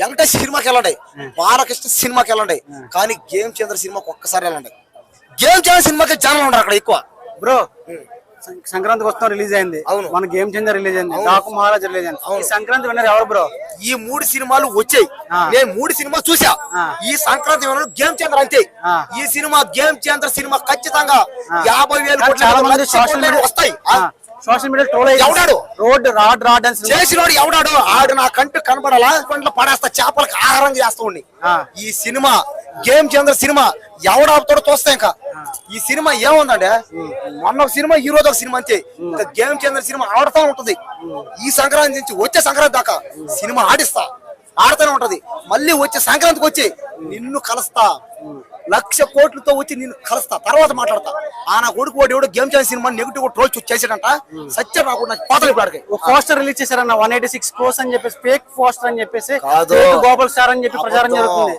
వెంకటేష్ సినిమాకి వెళ్ళండి. బాలకృష్ణ సినిమాకి వెళ్ళండి. కానీ గేమ్ చంద్ర సినిమాకి ఒక్కసారి వెళ్ళండి. గేమ్ చంద్ర సినిమాకి జనాలు ఉండరు అక్కడ ఎక్కువ. బ్రో సం- సంక్రాంతికి వస్తాం రిలీజ్ అయింది. అవును. మన గేమ్ చేంజర్ రిలీజ్ అయింది. డాకు మహారాజ్ రిలీజ్ అయింది. సంక్రాంతి విన్నర్ ఎవరు బ్రో? ఈ మూడు సినిమాలు వచ్చాయి. నేను మూడు సినిమా చూసా. ఈ సంక్రాంతి వేళలో గేమ్ చంద్ర అంతే. ఈ సినిమా గేమ్ చంద్ర సినిమా ఖచ్చితంగా యాభై వేలు వస్తాయి. సోషల్ మీడియా ట్రోల్ ఎవడాడు? రోడ్ రాడ్ రాడ్ అని. చేసినోడు ఎవడాడు? ఆడు నా కంటు కనబడాలా పంటలు పడేస్తా చేపలకు ఆహారం చేస్తూ. ఈ సినిమా గేమ్ చంద్ర సినిమా ఎవడాపుతాడో చూస్తా ఇంకా. ఈ సినిమా ఏముందంటే మొన్న ఒక సినిమా ఈ రోజు ఒక సినిమా అంతే. ఇంకా గేమ్ చంద్ర సినిమా ఆడుతూ ఉంటది. ఈ సంక్రాంతి నుంచి వచ్చే సంక్రాంతి దాకా సినిమా ఆడిస్తా. ఆడుతూనే ఉంటది. మళ్ళీ వచ్చే సంక్రాంతికి వచ్చి నిన్ను కలుస్తా. లక్ష కోట్లతో వచ్చి నిన్ను కలుస్తా. తర్వాత మాట్లాడతా. ఆ నా కొడుకు వాడు ఎవడో గేమ్ చంద్ర సినిమా నెగిటివ్ ట్రోల్ చేసాడంట సత్య పోతలు ఇప్పుడు ఒక పోస్టర్ రిలీజ్ చేశారన్న వన్ ఎయిటీ సిక్స్ క్రోస్ అని చెప్పేసి ఫేక్ పోస్టర్ అని చెప్పేసి గోపాల్ స్టార్ అని చెప్పి ప్రచారం జరుగుతుంది.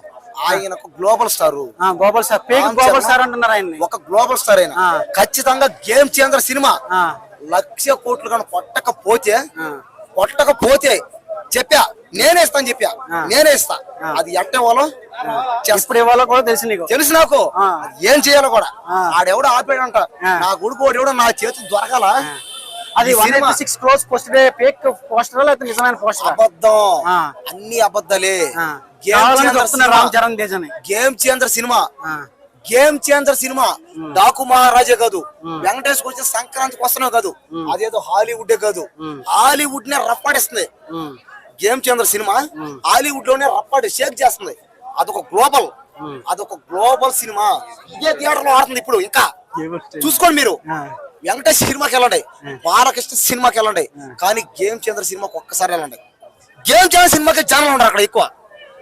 ఆయనకు global star Gopal star fake Gopal star అంటున్నారు ఆయన్ని. ఒక గ్లోబల్ స్టార్ అయిన ఆ. ఖచ్చితంగా గేమ్ చేంజర్ సినిమా. లక్ష కోట్లు కానీ కొట్టకపోతే. కొట్టకపోతే చెప్పా. నేనే ఇస్తాను చెప్పా. నేనే ఇస్తా. అది ఎట్టే చేస్తా. ఇప్పుడు ఇవాళ కూడా తెలుసు నీకు. తెలుసు నాకు. ఏం చేయాలో కూడా. ఆడెవడో ఆపాడంట ఆ. నా కొడుకు వాడు ఎవడో నా చేతి దొరకాల. అది six crores poster fake poster లేకపోతే నిజమైన పోస్టర్? అబద్ధం. అన్ని అబద్ధాలే. గేమ్ చెప్తున్నారు సినిమా. రామ్ చరణ్ తేజ్ అని గేమ్ చేంజర్ సినిమా. ఆ, గేమ్ చేంజర్ సినిమా. డాకు మహారాజే కాదు. వెంకటేష్ వచ్చిన సంక్రాంతికి వస్తున్నావు కాదు. అదేదో హాలీవుడ్ కాదు. హాలీవుడ్ నే రప్పాడిస్తుంది. గేమ్ చేంజర్ సినిమా హాలీవుడ్లోనే రప్పాడి షేక్ చేస్తుంది. అదొక గ్లోబల్. అదొక గ్లోబల్ సినిమా. ఇదే థియేటర్లో ఆడుతుంది ఇప్పుడు ఇంకా. చూసుకోండి మీరు. వెంకటేష్ సినిమాకి వెళ్ళండి. బాలకృష్ణ సినిమాకి వెళ్ళండి. కానీ గేమ్ చేంజర్ సినిమాకి ఒక్కసారి వెళ్ళండి. గేమ్ చేంజర్ సినిమాకి జనాలు ఉండరు అక్కడ ఎక్కువ.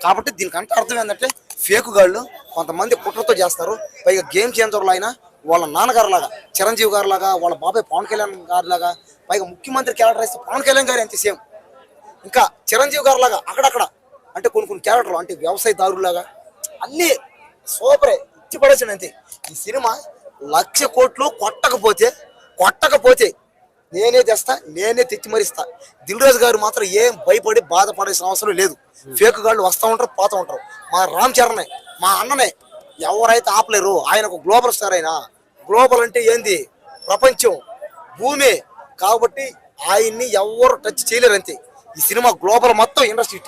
కాబట్టి దీనికంటే అర్థం ఏంటంటే ఫేక్ గాళ్ళు కొంతమంది కుట్రతో చేస్తారు. పైగా గేమ్ చేంజర్లు అయినా వాళ్ళ నాన్నగారు లాగా చిరంజీవి గారు లాగా వాళ్ళ బాబాయ్ పవన్ కళ్యాణ్ గారి లాగా పైగా ముఖ్యమంత్రి క్యారెక్టర్ ఇస్తే పవన్ కళ్యాణ్ గారు ఎంత సేమ్. ఇంకా చిరంజీవి గారు లాగా అక్కడక్కడ అంటే కొన్ని కొన్ని క్యారెక్టర్లు అంటే వ్యవసాయదారులాగా అన్నీ సూపరే ఇచ్చిపడేసాను అంతే. ఈ సినిమా లక్ష కోట్లు కొట్టకపోతే కొట్టకపోతే నేనే తెస్తా నేనే తెచ్చి మరిస్తా. దిల్రాజు గారు మాత్రం ఏం భయపడి బాధపడాల్సిన అవసరం లేదు. ఫేక్ గాళ్ళు వస్తూ ఉంటారు పోతూ ఉంటారు. మా రామ్ చరణే మా అన్ననే ఎవరైతే ఆపలేరు ఆయన ఒక గ్లోబల్ స్టార్ అయినా గ్లోబల్ అంటే ఏంది? ప్రపంచం భూమి. కాబట్టి ఆయన్ని ఎవరు టచ్ చేయలేరు అంతే. ఈ సినిమా గ్లోబల్ మొత్తం ఇండస్ట్రీ